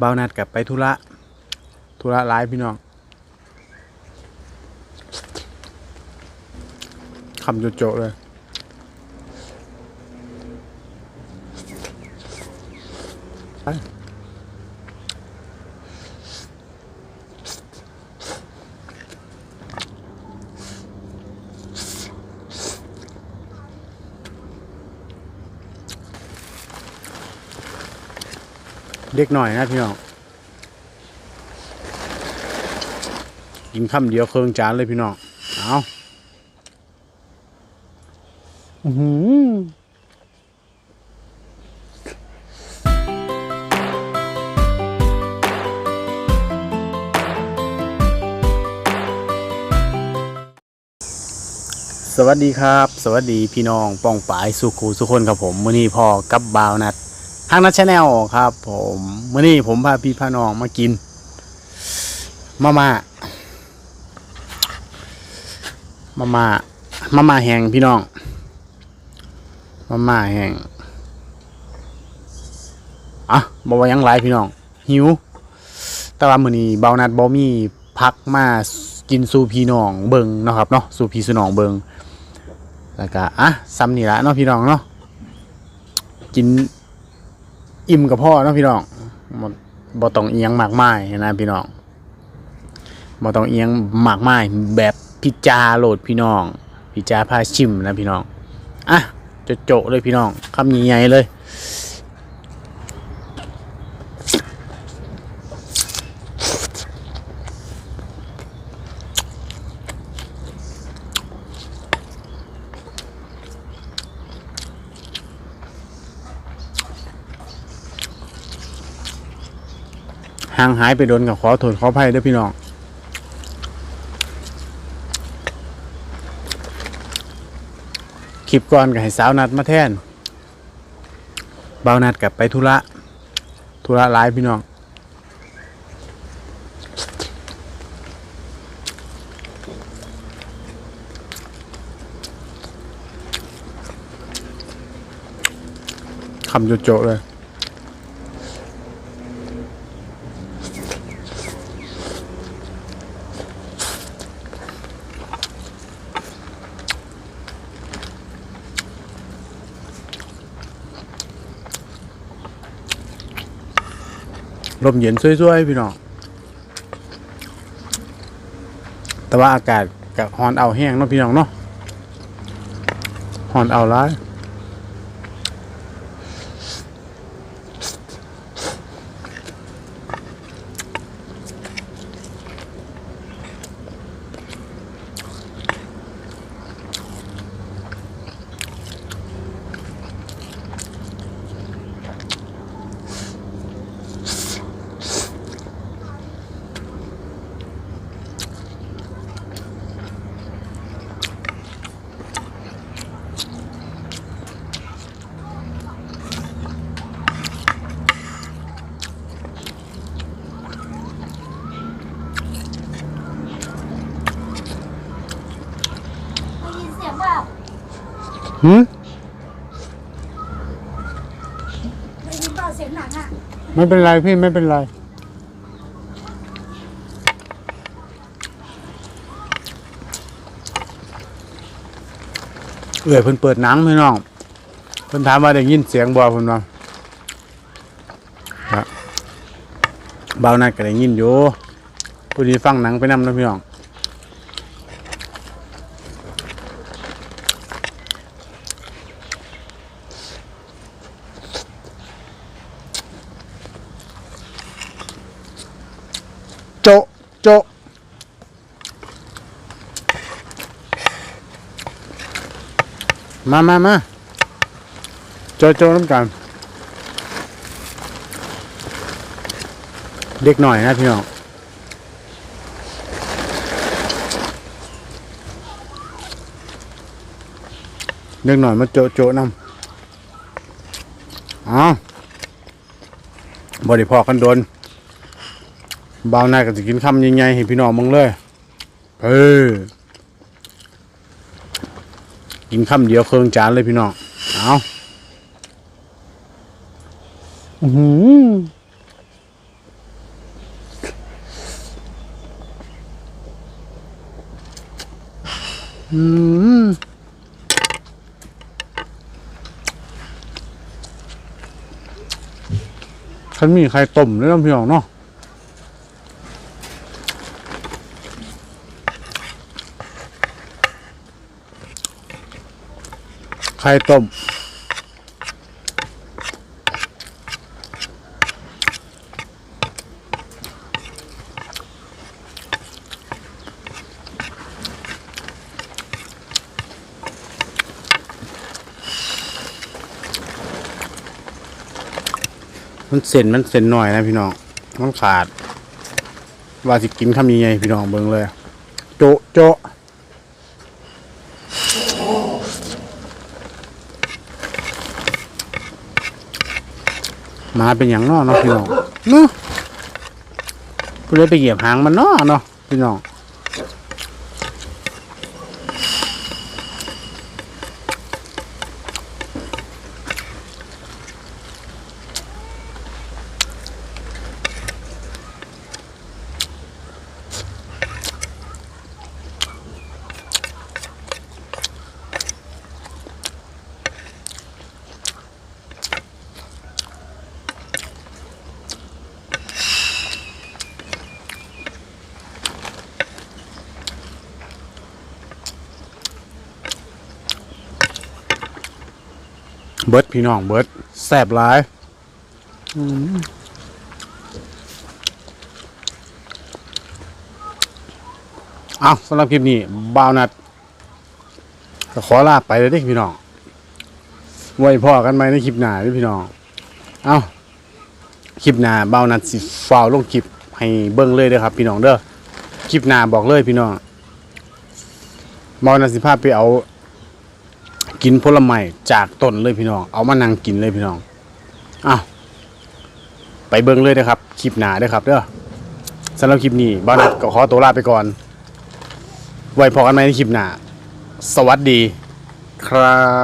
บ่าวนัดกับไปธุระธุระร้ายพี่น้องคำโจๆเลย เด็กหน่อยนะพี่น้องกินคำเดียวเครื่องจานเลยพี่น้องเอาอือสวัสดีครับ สวัสดีพี่น้องป้องปายสุขูสุคนครับผมมื่อนี้พ่อกับบาวนัด ทางนัชแนลครับ ผมเมื่อนี้ผมพาพี่พาน้องมากิน มาม่ามาม่ามาม่าแห้งพี่น้อง มาม่าแห้งอะบอกว่ายังไรพี่น้อง หิว แต่ว่ามื้อนี้เบานัดบ่มีพักมากินสู่พี่น้องเบิงเนาะครับเนาะสู่พี่สู่น้องเบิงแล้วก็อะซ้ำนี่ละเนาะพี่น้องเนาะกิน อิ่มกับพ่อเนาะพี่น้องบ่ต้องเอียงมากมายนะพี่น้องบ่ต้องเอียงมากมายแบบพิจาโหลดพี่น้อง พิจาพาชิมนะพี่น้องอะจะโจะๆเลยพี่น้องคำใหญ่ๆเลยางหายไปโดนกับขอโทษขออภัยด้วยพี่น้องคลิปก่อนกับให้สาวนัดมาแทนเบานัดกับไปธุระธุระร้ายพี่น้องคำโจๆเลย ลมเย็นช่วยๆพี่น้องแต่ว่าอากาศกับฮอนเอาแห้งเนาะพี่น้องเนาะฮอนเอาร้าย หืมได้ยินเปล่าเสียงหนังอะไม่เป็นไรพี่ไม่เป็นไร เอื่อยเพิ่นเปิดหนังพี่น้องเพิ่นถามว่าได้ยินเสียงบ่เพิ่นว่าครับเบานัดก็ได้ยินอยู่ผู้ดีฟังหนังไปนำนะพี่น้อง โจะ โจมามามาโจะโจะน้ำกันเด็กหน่อยนะพี่น้องเด็กหน่อยมาโจะโจะน้ำอ๋อบริพอกันโดน บาวนายก็จะกินคำยังไงเห้พี่น้องมึงเลยเออกินคำเดียวเครื่องจานเลยพี่น้องเอาอืมอืมฉันมีไข่ต้มด้วยน้ำพี่น้องเนาะ ข่ต้ม มันเส้นมันเส้นหน่อยนะพี่น้อง มันขาด ว่าสิกินคำยังไงพี่น้องเบิ่งเลย โจะโจะ มาเป็นอย่างนอเนาะพี่น้องเนาะกูเลยไปเหยียบหางมันนาะเนาะพี่น้อง บิร์ดพี่น้องเบิร์ดแซบหลายอืมเอาสำหรับคลิปนี้บ่าวนัดก็ขอลาไปเลยด้พี่น้องไว้พ่อกันไหมในคลิปหน้าด้พี่น้อง เอาคลิปหน้าบ่าวนัดสิฟาวลงคลิปให้เบิ่งเลยเด้อครับ พี่น้องเด้อคลิปหน้าบอกเลยพี่น้องบ่าวนัดสิพาไปเอา กินผลไม้จากต้นเลยพี่น้อง เอามานั่งกินเลยพี่น้องอ้าวไปเบิ้งเลยนะครับคลิปหนาด้วยครับเด้อสำหรับคลิปนี้บ้านัดก็ขอตัวลาไปก่อน ไว้พอกันไหมในคลิปหนาสวัสดีครับ